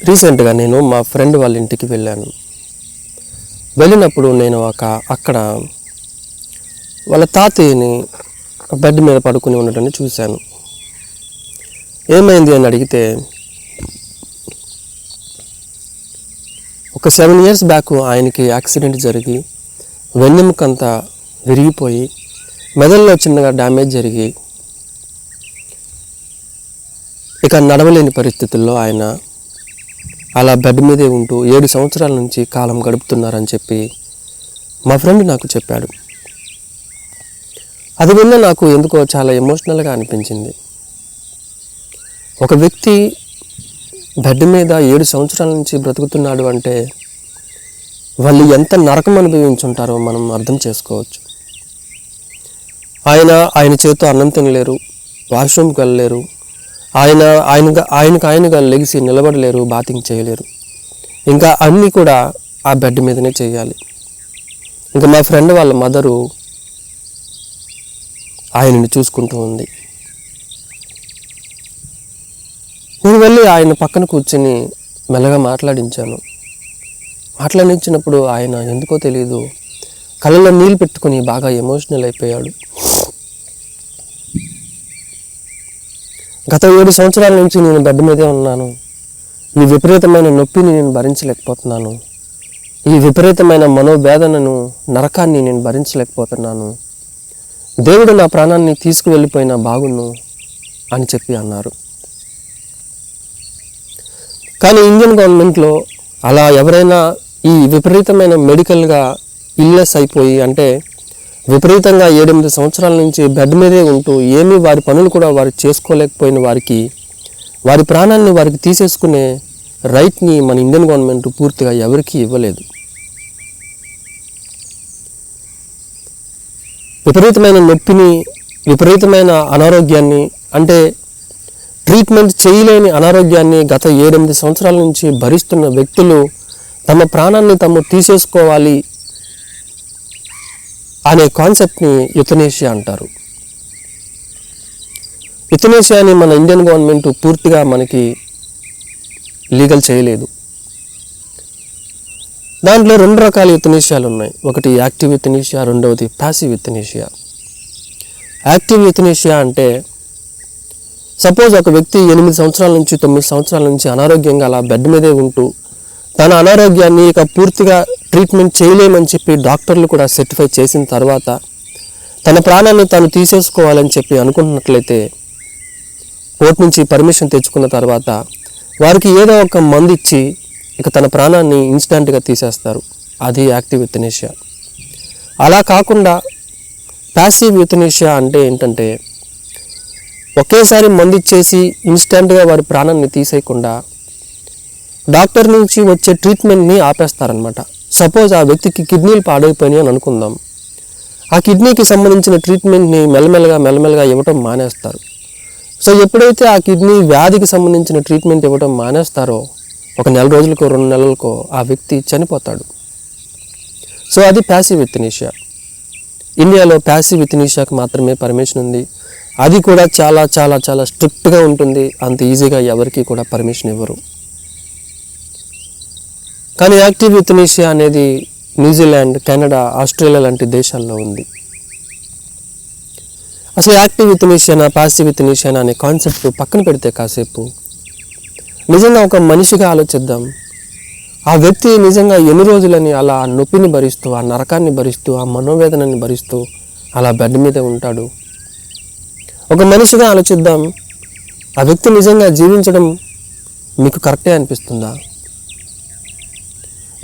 రీసెంట్గా నేను మా ఫ్రెండ్ వాళ్ళ ఇంటికి వెళ్ళాను. వెళ్ళినప్పుడు నేను ఒక అక్కడ వాళ్ళ తాతయ్యని బెడ్ మీద పడుకుని ఉండటాన్ని చూశాను. ఏమైంది అని అడిగితే ఒక సెవెన్ ఇయర్స్ బ్యాక్ ఆయనకి యాక్సిడెంట్ జరిగి వెన్నెముకంతా విరిగిపోయి మెదడులో చిన్నగా డ్యామేజ్ జరిగి ఇక నడవలేని పరిస్థితుల్లో ఆయన అలా బెడ్ మీదే ఉంటూ ఏడు సంవత్సరాల నుంచి కాలం గడుపుతున్నారని చెప్పి మా ఫ్రెండ్ నాకు చెప్పాడు. అది విన్న నాకు ఎందుకో చాలా ఎమోషనల్గా అనిపించింది. ఒక వ్యక్తి బెడ్ మీద ఏడు సంవత్సరాల నుంచి బ్రతుకుతున్నాడు అంటే వాళ్ళు ఎంత నరకం అనుభవించుంటారో మనం అర్థం చేసుకోవచ్చు. ఆయన ఆయన చేతితో అన్నం తినలేరు వాష్రూమ్కి వెళ్ళలేరు ఆయన ఆయనగా ఆయనకు ఆయనగా లెగిసి నిలబడలేరు బాతింగ్ చేయలేరు. ఇంకా అన్నీ కూడా ఆ బెడ్ మీదనే చేయాలి. ఇంకా మా ఫ్రెండ్ వాళ్ళ మదరు ఆయనని చూసుకుంటూ ఉంది. నేను వెళ్ళి ఆయన పక్కన కూర్చొని మెల్లగా మాట్లాడించాను. మాట్లాడించినప్పుడు ఆయన ఎందుకో తెలియదు కళ్ళలో నీళ్ళు పెట్టుకుని బాగా ఎమోషనల్ అయిపోయాడు. గత ఏడు సంవత్సరాల నుంచి నేను బెడ్ మీదే ఉన్నాను. ఈ విపరీతమైన నొప్పిని నేను భరించలేకపోతున్నాను. ఈ విపరీతమైన మనోవేదనను నరకాన్ని నేను భరించలేకపోతున్నాను. దేవుడు నా ప్రాణాన్ని తీసుకువెళ్ళిపోయిన బాగున్ను అని చెప్పి అన్నారు. కానీ ఇండియన్ గవర్నమెంట్లో అలా ఎవరైనా ఈ విపరీతమైన మెడికల్గా ఇల్లెస్ అయిపోయి అంటే విపరీతంగా ఏడెనిమిది సంవత్సరాల నుంచి బెడ్ మీదే ఉంటూ ఏమీ వారి పనులు కూడా వారు చేసుకోలేకపోయిన వారికి వారి ప్రాణాన్ని వారికి తీసేసుకునే రైట్ని మన ఇండియన్ గవర్నమెంట్ పూర్తిగా ఎవరికీ ఇవ్వలేదు. విపరీతమైన నొప్పిని విపరీతమైన అనారోగ్యాన్ని అంటే ట్రీట్మెంట్ చేయలేని అనారోగ్యాన్ని గత ఏడెనిమిది సంవత్సరాల నుంచి భరిస్తున్న వ్యక్తులు తమ ప్రాణాన్ని తాము తీసేసుకోవాలి అనే కాన్సెప్ట్ని యుతనేషియా అంటారు. యుతనేషియాని మన ఇండియన్ గవర్నమెంట్ పూర్తిగా మనకి లీగల్ చేయలేదు. దాంట్లో రెండు రకాల యుతనేషియాలు ఉన్నాయి. ఒకటి యాక్టివ్ యుతనేషియా రెండవది ప్యాసివ్ యుతనేషియా. యాక్టివ్ యుతనేషియా అంటే సపోజ్ ఒక వ్యక్తి ఎనిమిది సంవత్సరాల నుంచి తొమ్మిది సంవత్సరాల నుంచి అనారోగ్యంగా అలా బెడ్ మీదే ఉంటూ తన అనారోగ్యాన్ని ఇక పూర్తిగా ట్రీట్మెంట్ చేయలేమని చెప్పి డాక్టర్లు కూడా సర్టిఫై చేసిన తర్వాత తన ప్రాణాన్ని తాను తీసేసుకోవాలని చెప్పి అనుకుంటున్నట్లయితే కోర్టు నుంచి పర్మిషన్ తెచ్చుకున్న తర్వాత వారికి ఏదో ఒక మందు ఇచ్చి ఇక తన ప్రాణాన్ని ఇన్స్టెంట్గా తీసేస్తారు. అది యాక్టివ్ యుతనేషియా అలా కాకుండా ప్యాసివ్ యుతనేషియా అంటే ఏంటంటే ఒకేసారి మందు ఇచ్చేసి ఇన్స్టెంట్గా వారి ప్రాణాన్ని తీసేయకుండా డాక్టర్ నుంచి వచ్చే ట్రీట్మెంట్ని ఆపేస్తారనమాట సపోజ్ ఆ వ్యక్తికి కిడ్నీలు పాడైపోయినాయి అని అనుకుందాం. ఆ కిడ్నీకి సంబంధించిన ట్రీట్మెంట్ని మెల్లమెల్లగా మెల్లమెల్లగా ఇవ్వటం మానేస్తారు. సో ఎప్పుడైతే ఆ కిడ్నీ వ్యాధికి సంబంధించిన ట్రీట్మెంట్ ఇవ్వటం మానేస్తారో ఒక నెల రోజులకో రెండు నెలలకో ఆ వ్యక్తి చనిపోతాడు. సో అది ప్యాసివ్ విత్తనీషియా ఇండియాలో ప్యాసివ్ విత్తనీషియాకి మాత్రమే పర్మిషన్ ఉంది. అది కూడా చాలా చాలా చాలా స్ట్రిక్ట్గా ఉంటుంది. అంత ఈజీగా ఎవరికీ కూడా పర్మిషన్ ఇవ్వరు. కానీ యాక్టివ్ యుతనేషియా అనేది న్యూజిలాండ్ కెనడా ఆస్ట్రేలియా లాంటి దేశాల్లో ఉంది. అసలు యాక్టివ్ యుతనేషియానా పాసివ్ యుతనేషియానా అనే కాన్సెప్ట్ పక్కన పెడితే కాసేపు నిజంగా ఒక మనిషిగా ఆలోచిద్దాం. ఆ వ్యక్తి నిజంగా ఎన్ని రోజులని అలా నొప్పిని భరిస్తూ ఆ నరకాన్ని భరిస్తూ ఆ మనోవేదనని భరిస్తూ అలా బెడ్ మీద ఉంటాడు? ఒక మనిషిగా ఆలోచిద్దాం. ఆ వ్యక్తి నిజంగా జీవించడం మీకు కరెక్టే అనిపిస్తుందా?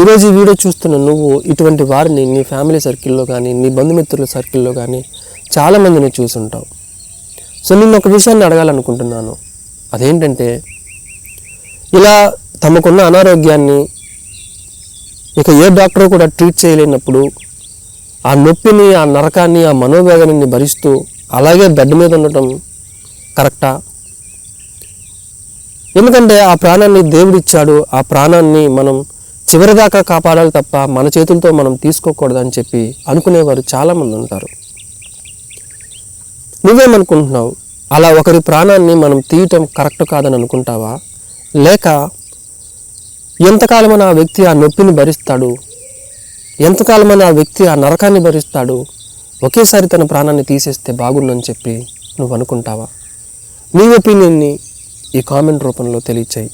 ఈరోజు ఈ వీడియో చూస్తున్న నువ్వు ఇటువంటి వారిని నీ ఫ్యామిలీ సర్కిల్లో కానీ నీ బంధుమిత్రుల సర్కిల్లో కానీ చాలామందిని చూసుంటావు. సో నేను ఒక విషయాన్ని అడగాలనుకుంటున్నాను. అదేంటంటే ఇలా తమకున్న అనారోగ్యాన్ని ఇక ఏ డాక్టర్ కూడా ట్రీట్ చేయలేనప్పుడు ఆ నొప్పిని ఆ నరకాన్ని ఆ మనోవేదనని భరిస్తూ అలాగే బెడ్ మీద ఉండటం కరెక్టా? ఎందుకంటే ఆ ప్రాణాన్ని దేవుడిచ్చాడు. ఆ ప్రాణాన్ని మనం చివరిదాకా కాపాడాలి తప్ప మన చేతులతో మనం తీసుకోకూడదని చెప్పి అనుకునేవారు చాలామంది ఉంటారు. నువ్వేమనుకుంటున్నావు? అలా ఒకరి ప్రాణాన్ని మనం తీయటం కరెక్ట్ కాదని అనుకుంటావా? లేక ఎంతకాలమని ఆ వ్యక్తి ఆ నొప్పిని భరిస్తాడు? ఎంతకాలమని ఆ వ్యక్తి ఆ నరకాన్ని భరిస్తాడు? ఒకేసారి తన ప్రాణాన్ని తీసేస్తే బాగుండని చెప్పి నువ్వు అనుకుంటావా నీ ఒపీనియన్ని ఈ కామెంట్ రూపంలో తెలియచేయి.